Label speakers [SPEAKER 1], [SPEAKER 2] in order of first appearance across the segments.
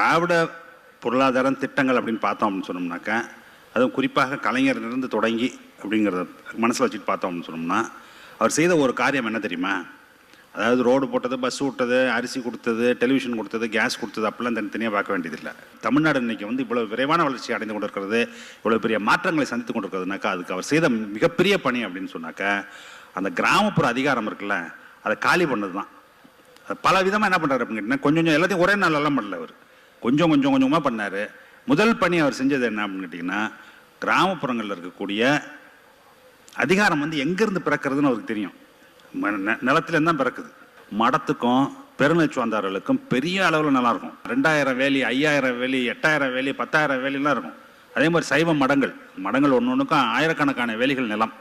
[SPEAKER 1] திராவிட பொருளாதாரம் திட்டங்கள் அப்படின்னு பார்த்தோம் அப்படின்னு சொன்னோம்னாக்கா அதுவும் குறிப்பாக கலைஞர்லேருந்து தொடங்கி அப்படிங்கிறத மனசில் வச்சுட்டு பார்த்தோம் அப்படின்னு சொன்னோம்னா அவர் செய்த ஒரு காரியம் என்ன தெரியுமா? அதாவது ரோடு போட்டது பஸ் விட்டது அரிசி கொடுத்தது டெலிவிஷன் கொடுத்தது கேஸ் கொடுத்தது அப்படிலாம் தனித்தனியாக பார்க்க வேண்டியதில்லை. தமிழ்நாடு இன்றைக்கி வந்து இவ்வளோ விரைவான வளர்ச்சி அடைந்து கொண்டிருக்கிறது இவ்வளோ பெரிய மாற்றங்களை சந்தித்து கொண்டிருக்கிறதுனாக்கா அதுக்கு அவர் செய்த மிகப்பெரிய பணி அப்படின்னு சொன்னாக்கா அந்த கிராமப்புற அதிகாரம் இருக்குல்ல அதை காலி பண்ணது தான் அது பல விதமாக என்ன பண்ணுறாரு அப்படின்னு கேட்டிங்கன்னா கொஞ்சம் கொஞ்சம் எல்லாத்தையும் ஒரே நாளெல்லாம் பண்ணல அவர். கொஞ்சம் கொஞ்சம் கொஞ்சமாக பண்ணார். முதல் பணி அவர் செஞ்சது என்ன அப்படின்னு கேட்டிங்கன்னா கிராமப்புறங்களில் இருக்கக்கூடிய அதிகாரம் வந்து எங்கேருந்து பிறக்கிறதுன்னு அவருக்கு தெரியும். ம- ந- நிலத்துலேருந்து தான் பிறக்குது. மடத்துக்கும் பெருநச்சுவந்தார்களுக்கும் பெரிய அளவில் நல்லாயிருக்கும். ரெண்டாயிரம் வேலி ஐயாயிரம் வேலி எட்டாயிரம் வேலி பத்தாயிரம் வேலிலாம் இருக்கும். அதே மாதிரி சைவ மடங்கள். மடங்கள் ஒன்று ஒன்றுக்கும் ஆயிரக்கணக்கான வேலிகள் நிலம்.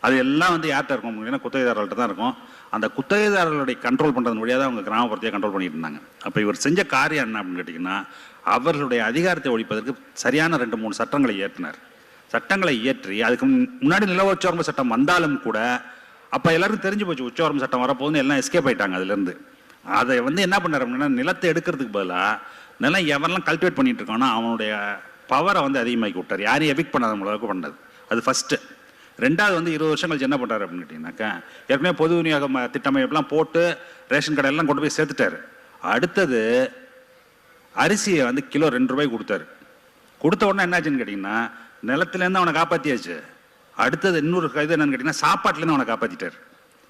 [SPEAKER 1] அது எல்லாம் வந்து யார்கிட்ட இருக்கும்? அப்படின்னா குத்தகைதாரர்கள்ட்ட தான் இருக்கும். அந்த குத்தகைதாரர்களுடைய கண்ட்ரோல் பண்ணுறது வழியாக தான் அவங்க கிராமப்புறத்தையே கண்ட்ரோல் பண்ணிட்டு இருந்தாங்க. அப்போ இவர் செஞ்ச காரியம் என்ன அப்படின்னு கேட்டிங்கன்னா அவர்களுடைய அதிகாரத்தை ஒழிப்பதற்கு சரியான ரெண்டு மூணு சட்டங்களை இயற்றினார். சட்டங்களை இயற்றி அதுக்கு முன்- முன்னாடி நில உச்சவரம்பு சட்டம் வந்தாலும் கூட அப்போ எல்லாருக்கும் தெரிஞ்சு போச்சு உச்சவரம்பு சட்டம் வரப்போகுதுன்னு எல்லாம் எஸ்கேப் ஆயிட்டாங்க அதுலேருந்து. அதை வந்து என்ன பண்ணார் அப்படின்னா நிலத்தை எடுக்கிறதுக்கு பதிலாக நிலம் எவரெல்லாம் கல்டிவேட் பண்ணிட்டு இருக்கானோ அவனுடைய பவரை வந்து அதிகமாக்கி விட்டார். யாரையும் எபிக் பண்ணாத அளவுக்கு பண்ணது அது ஃபஸ்ட்டு ரெண்டாவது வந்து இருபது வருஷம் கழிச்சு என்ன பண்ணுறாரு அப்படின்னு கேட்டிங்கனாக்கா ஏற்கனவே பொது விநியோக ம- திட்டமைப்பெல்லாம் போட்டு ரேஷன் கடையெல்லாம் கொண்டு போய் சேர்த்துட்டாரு. அடுத்தது அரிசியை வந்து கிலோ ரெண்டு ரூபாய்க்கு கொடுத்தாரு. கொடுத்த உடனே என்னாச்சுன்னு கேட்டிங்கன்னா நிலத்துலேருந்து அவனை காப்பாற்றியாச்சு அடுத்தது இன்னொரு இது என்னன்னு கேட்டிங்கன்னா சாப்பாட்டுலேருந்து அவனை காப்பாற்றிட்டார்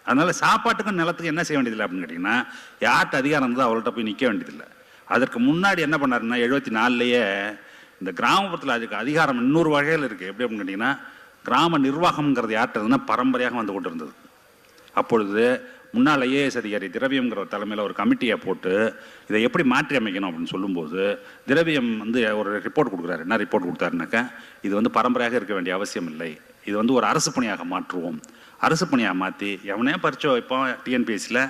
[SPEAKER 1] அதனால் சாப்பாட்டுக்கும் நிலத்துக்கும் என்ன செய்ய வேண்டியதில்லை அப்படின்னு கேட்டிங்கன்னா யார்கிட்ட அதிகாரம் இருந்தோ அவள்கிட்ட போய் நிற்க வேண்டியதில்லை. அதற்கு முன்னாடி என்ன பண்ணாருன்னா எழுபத்தி நாலுலேயே இந்த கிராமப்புறத்தில் அதுக்கு அதிகாரம் இன்னொரு வகையில் இருக்குது எப்படி அப்படின்னு கேட்டிங்கன்னா கிராம நிர்வாகம்ங்கிறது யார்கிட்டதுன்னா பரம்பரையாக வந்து கொண்டு இருந்தது அப்பொழுது முன்னாள் ஐஏஎஸ் அதிகாரி திரவியம்ங்கிற தலைமையில் ஒரு கமிட்டியை போட்டு இதை எப்படி மாற்றி அமைக்கணும் அப்படின்னு சொல்லும்போது திரவியம் வந்து ஒரு ரிப்போர்ட் கொடுக்குறாரு. என்ன ரிப்போர்ட் கொடுத்தாருனாக்கா இது வந்து பரம்பரையாக இருக்க வேண்டிய அவசியம் இல்லை. இது வந்து ஒரு அரசு பணியாக மாற்றுவோம். அரசு பணியாக மாற்றி எவனே பரிச்சை இப்போ டிஎன்பிஎஸ்சியில்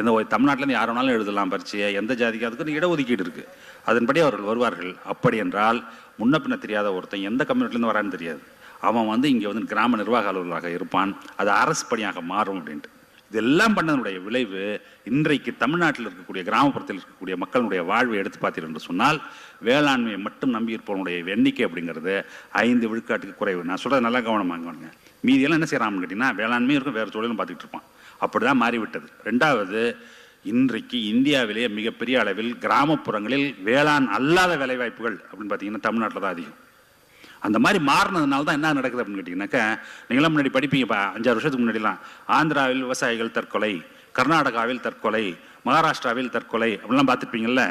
[SPEAKER 1] எந்த தமிழ்நாட்டிலேருந்து யார் வேணாலும் எழுதலாம் பரிச்சையை எந்த ஜாதிக்கு அதுக்கு இடஒதுக்கீடு இருக்குது அதன்படி அவர்கள் வருவார்கள். அப்படி என்றால் முன்ன பின்ன தெரியாத ஒருத்தன் எந்த கம்யூனிட்டிலேருந்து வரான்னு தெரியாது. அவன் வந்து இங்கே வந்து கிராம நிர்வாக அலுவலராக இருப்பான். அது அரசு பணியாக மாறும் அப்படின்ட்டு. இதெல்லாம் பண்ணதனுடைய விளைவு இன்றைக்கு தமிழ்நாட்டில் இருக்கக்கூடிய கிராமப்புறத்தில் இருக்கக்கூடிய மக்களுடைய வாழ்வை எடுத்து பார்த்தீர்கள் என்று சொன்னால் வேளாண்மையை மட்டும் நம்பியிருப்பவனுடைய எண்ணிக்கை அப்படிங்கிறது ஐந்து விழுக்காட்டுக்கு குறைவு. நான் சொல்கிறது நல்லா கவனமாங்க மீதியெல்லாம் என்ன செய்யறான்னு கேட்டிங்கன்னா வேளாண்மையும் இருக்கும் வேறு தொழிலும் பார்த்துக்கிட்டு இருப்பான். அப்படி தான் மாறிவிட்டது. ரெண்டாவது இன்றைக்கு இந்தியாவிலேயே மிகப்பெரிய அளவில் கிராமப்புறங்களில் வேளாண் அல்லாத வேலைவாய்ப்புகள் அப்படின்னு பார்த்தீங்கன்னா தமிழ்நாட்டில் தான் அதிகம். அந்த மாதிரி மாறினதுனால தான் என்ன நடக்குது அப்படின்னு கேட்டிங்கனாக்கா நீங்களாம் முன்னாடி படிப்பீங்கப்பா அஞ்சாறு வருஷத்துக்கு முன்னாடிலாம். ஆந்திராவில் விவசாயிகள் தற்கொலை கர்நாடகாவில் தற்கொலை மகாராஷ்டிராவில் தற்கொலை அப்படிலாம் பார்த்துருப்பீங்கள்ல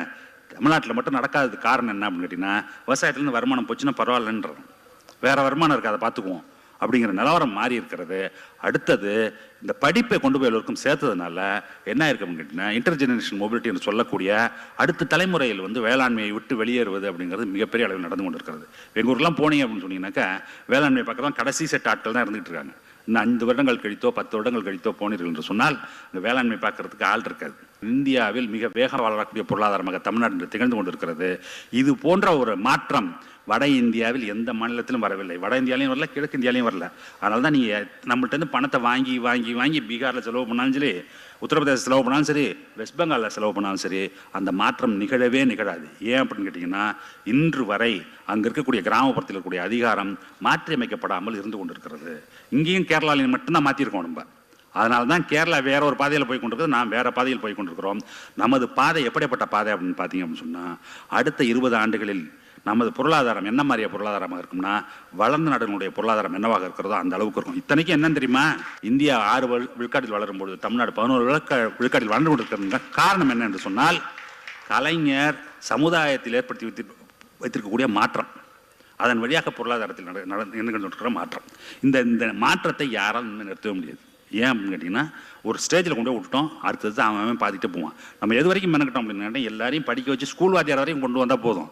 [SPEAKER 1] தமிழ்நாட்டில் மட்டும் நடக்காதது காரணம் என்ன அப்படின்னு கேட்டிங்கன்னா விவசாயத்துலேருந்து வருமானம் போச்சுன்னா பரவாயில்லன்றோம். வேறு வருமானம் இருக்குது அதை பார்த்துக்குவோம். அப்படிங்கிற நிலவரம் மாறி இருக்கிறது. அடுத்தது இந்த படிப்பை கொண்டு போய் எல்லோருக்கும் சேர்த்ததுனால என்ன இருக்கு கேட்டிங்கன்னா இன்டர் ஜெனரேஷன் மொபிலிட்டி என்று சொல்லக்கூடிய அடுத்த தலைமுறையில் வந்து வேளாண்மையை விட்டு வெளியேறுவது அப்படிங்கிறது மிகப்பெரிய அளவில் நடந்து கொண்டு இருக்கிறது எங்கள் ஊர்லாம் போனீங்க அப்படின்னு சொன்னீங்கன்னாக்கா வேளாண்மை பக்கம் கடைசி செட் ஆட்கள் தான் இருந்துகிட்டு இருக்காங்க. இன்னும் ஐந்து வருடங்கள் கழித்தோ பத்து வருடங்கள் கழித்தோ போனீர்கள் என்று சொன்னால் இந்த வேளாண்மை பார்க்கறதுக்கு ஆள் இருக்காது. இந்தியாவில் மிக வேக வளரக்கூடிய பொருளாதாரமாக தமிழ்நாடு திகழ்ந்து கொண்டிருக்கிறது. இது போன்ற ஒரு மாற்றம் வட இந்தியாவில் எந்த மாநிலத்திலும் வரவில்லை. வட இந்தியாலையும் வரல கிழக்கு இந்தியாலையும் வரல. அதனால தான் நீங்கள் நம்மள்ட்டேருந்து பணத்தை வாங்கி வாங்கி வாங்கி பீகாரில் செலவு பண்ணாலும் சரி உத்தரப்பிரதேச செலவு பண்ணாலும் சரி வெஸ்ட் பெங்காலில் செலவு பண்ணாலும் சரி அந்த மாற்றம் நிகழவே நிகழாது. ஏன் அப்படின்னு கேட்டிங்கன்னா இன்று வரை அங்கே இருக்கக்கூடிய கிராமப்புறத்தில் இருக்கக்கூடிய அதிகாரம் மாற்றியமைக்கப்படாமல் இருந்து கொண்டிருக்கிறது. இங்கேயும் கேரளாலையும் மட்டும்தான் மாற்றிருக்கோம் நம்ம. அதனால தான் கேரளா வேற ஒரு பாதையில் போய் கொண்டிருக்கிறது நான் வேற பாதையில் போய் கொண்டிருக்கிறோம். நமது பாதை எப்படிப்பட்ட பாதை அப்படின்னு பார்த்தீங்க அப்படின்னு சொன்னால் அடுத்த இருபது ஆண்டுகளில் நமது பொருளாதாரம் என்ன மாதிரிய பொருளாதாரமாக இருக்கும்னா வளர்ந்த நாடுகளுடைய பொருளாதாரம் என்னவாக இருக்கிறதோ அந்த அளவுக்கு இருக்கும். இத்தனைக்கும் என்னன்னு தெரியுமா? இந்தியா ஆறு விழுக்காட்டில் வளரும் பொழுது தமிழ்நாடு பதினோரு விழுக்க விழுக்காட்டில் வளர்ந்து கொண்டிருக்கிறது காரணம் என்ன என்று சொன்னால் கலைஞர் சமுதாயத்தில் ஏற்படுத்தி வைத்து வைத்திருக்கக்கூடிய மாற்றம். அதன் வழியாக பொருளாதாரத்தில் நட நடந்து நின்று மாற்றம். இந்த இந்த மாற்றத்தை யாராலும் இன்னும் நிறுத்தவே முடியாது. ஏன் அப்படின்னு கேட்டிங்கன்னா ஒரு ஸ்டேஜில் கொண்டு போய் விட்டுட்டோம். அடுத்தது அவன் அவன் பார்த்துட்டு போவான். நம்ம எது வரைக்கும் மெனக்கிட்டோம் அப்படின்னு எல்லாரையும் படிக்க வச்சு ஸ்கூல் வாத்தியார் வரையும் கொண்டு வந்தால் போதும்.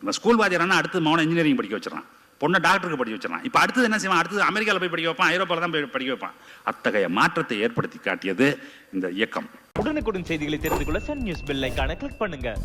[SPEAKER 1] நம்ம ஸ்கூல் வாத்தியாரானா அடுத்து மௌன இன்ஜினியரிங் படிக்க வச்சிடறான். பொண்ணை டாக்டருக்கு படிக்க வச்சிடறான். இப்போ அடுத்தது என்ன செய்வான்? அடுத்தது அமெரிக்காவில் போய் படிக்க வைப்பான். ஐரோப்பாவில் தான் போய் படிக்க வைப்பான். அத்தகைய மாற்றத்தை ஏற்படுத்தி காட்டியது இந்த இயக்கம்.
[SPEAKER 2] உடனுக்குடன் செய்திகளை தெரிந்து கொள்ள சன் நியூஸ் பெல் ஐகானை கிளிக் பண்ணுங்கள்